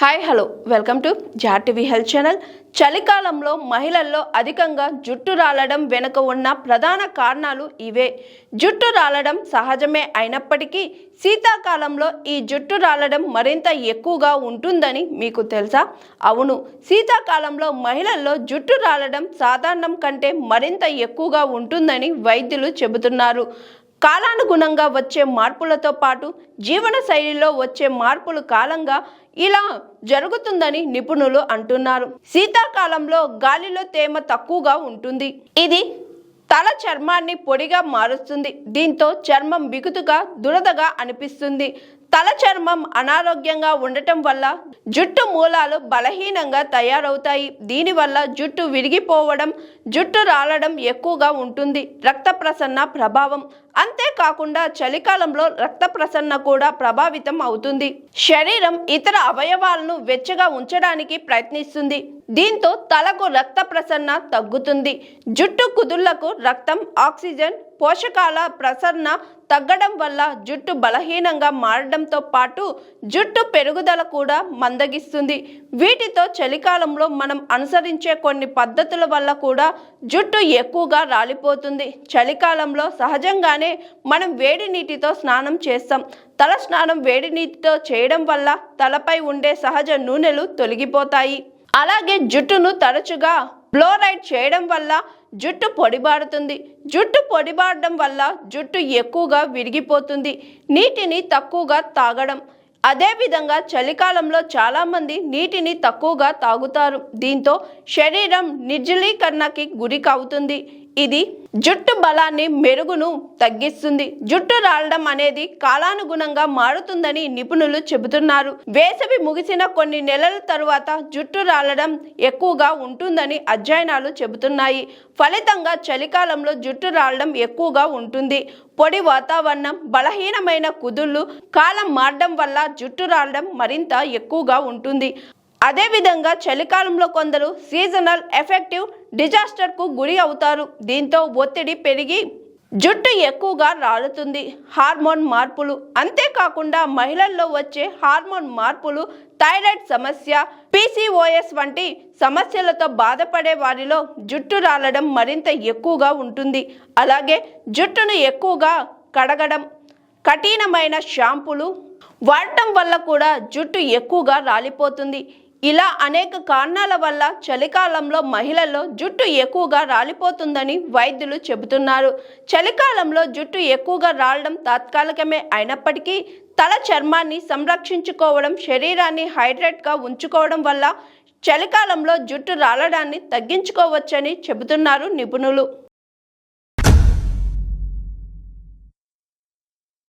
Hi hello. Welcome to జార్ TV health channel. చలికాలంలో మహిళల్లో అధికంగా జుట్టు రాలడం వెనుక ఉన్న ప్రధాన కారణాలు ఇవే. జుట్టు రాలడం సహజమే అయినప్పటికీ శీతాకాలంలో ఈ జుట్టు రాలడం మరింత ఎక్కువగా ఉంటుందని మీకు తెలుసా? అవును శీతాకాలంలో మహిళల్లో జుట్టు రాలడం సాధారణం కంటే మరింత ఎక్కువగా ఉంటుందని వైద్యులు చెబుతున్నారు. కాలానుగుణంగా వచ్చే మార్పులతో పాటు జీవన శైలిలో వచ్చే మార్పులు కాలంగా ఇలా జరుగుతుందని నిపుణులు అంటున్నారు. శీతాకాలంలో గాలిలో తేమ తక్కువగా ఉంటుంది. ఇది తల చర్మాన్ని పొడిగా మారుస్తుంది. దీంతో చర్మం బిగుతుగా దురదగా అనిపిస్తుంది. తల చర్మం అనారోగ్యంగా ఉండటం వల్ల జుట్టు మూలాలు బలహీనంగా తయారవుతాయి. దీనివల్ల జుట్టు విరిగిపోవడం జుట్టు రాలడం ఎక్కువగా ఉంటుంది. రక్త ప్రసరణ ప్రభావం. అంతేకాకుండా చలికాలంలో రక్త ప్రసరణ కూడా ప్రభావితం అవుతుంది. శరీరం ఇతర అవయవాలను వెచ్చగా ఉంచడానికి ప్రయత్నిస్తుంది. దీంతో తలకు రక్త ప్రసరణ తగ్గుతుంది. జుట్టు కుదుళ్ళకు రక్తం ఆక్సిజన్ పోషకాల ప్రసరణ తగ్గడం వల్ల జుట్టు బలహీనంగా మారడంతో పాటు జుట్టు పెరుగుదల కూడా మందగిస్తుంది. వీటితో చలికాలంలో మనం అనుసరించే కొన్ని పద్ధతుల వల్ల కూడా జుట్టు ఎక్కువగా రాలిపోతుంది. చలికాలంలో సహజంగానే మనం వేడి నీటితో స్నానం చేస్తాం. తల స్నానం వేడి నీటితో చేయడం వల్ల తలపై ఉండే సహజ నూనెలు తొలగిపోతాయి. అలాగే జుట్టును తరచుగా బ్లోరైడ్ చేయడం వల్ల జుట్టు పొడిబారుతుంది. జుట్టు పొడిబారడం వల్ల జుట్టు ఎక్కువగా విరిగిపోతుంది. నీటిని తక్కువగా తాగడం. అదేవిధంగా చలికాలంలో చాలామంది నీటిని తక్కువగా తాగుతారు. దీంతో శరీరం నిర్జలీకరణకి గురి కావుతుంది. ఇది జుట్టు బలాన్ని మెరుగును తగ్గిస్తుంది. జుట్టు రాలడం అనేది కాలానుగుణంగా మారుతుందని నిపుణులు చెబుతున్నారు. వేసవి ముగిసిన కొన్ని నెలల తరువాత జుట్టు రాలడం ఎక్కువగా ఉంటుందని అధ్యయనాలు చెబుతున్నాయి. ఫలితంగా చలికాలంలో జుట్టు రాలడం ఎక్కువగా ఉంటుంది. పొడి వాతావరణం బలహీనమైన కుదుళ్ళు కాలం మారడం వల్ల జుట్టు రాలడం మరింత ఎక్కువగా ఉంటుంది. అదేవిధంగా చలికాలంలో కొందరు సీజనల్ ఎఫెక్టివ్ డిజాస్టర్కు గురి అవుతారు. దీంతో ఒత్తిడి పెరిగి జుట్టు ఎక్కువగా రాలుతుంది. హార్మోన్ మార్పులు అంతేకాకుండా మహిళల్లో వచ్చే హార్మోన్ మార్పులు థైరాయిడ్ సమస్య పీసీఓఎస్ వంటి సమస్యలతో బాధపడే వారిలో జుట్టు రాలడం మరింత ఎక్కువగా ఉంటుంది. అలాగే జుట్టును ఎక్కువగా కడగడం కఠినమైన షాంపులు వాడటం వల్ల కూడా జుట్టు ఎక్కువగా రాలిపోతుంది. ఇలా అనేక కారణాల వల్ల చలికాలంలో మహిళల్లో జుట్టు ఎక్కువగా రాలిపోతుందని వైద్యులు చెబుతున్నారు. చలికాలంలో జుట్టు ఎక్కువగా రాలడం తాత్కాలికమే అయినప్పటికీ తల చర్మాన్ని సంరక్షించుకోవడం శరీరాన్ని హైడ్రేట్గా ఉంచుకోవడం వల్ల చలికాలంలో జుట్టు రాలడాన్ని తగ్గించుకోవచ్చని చెబుతున్నారు నిపుణులు.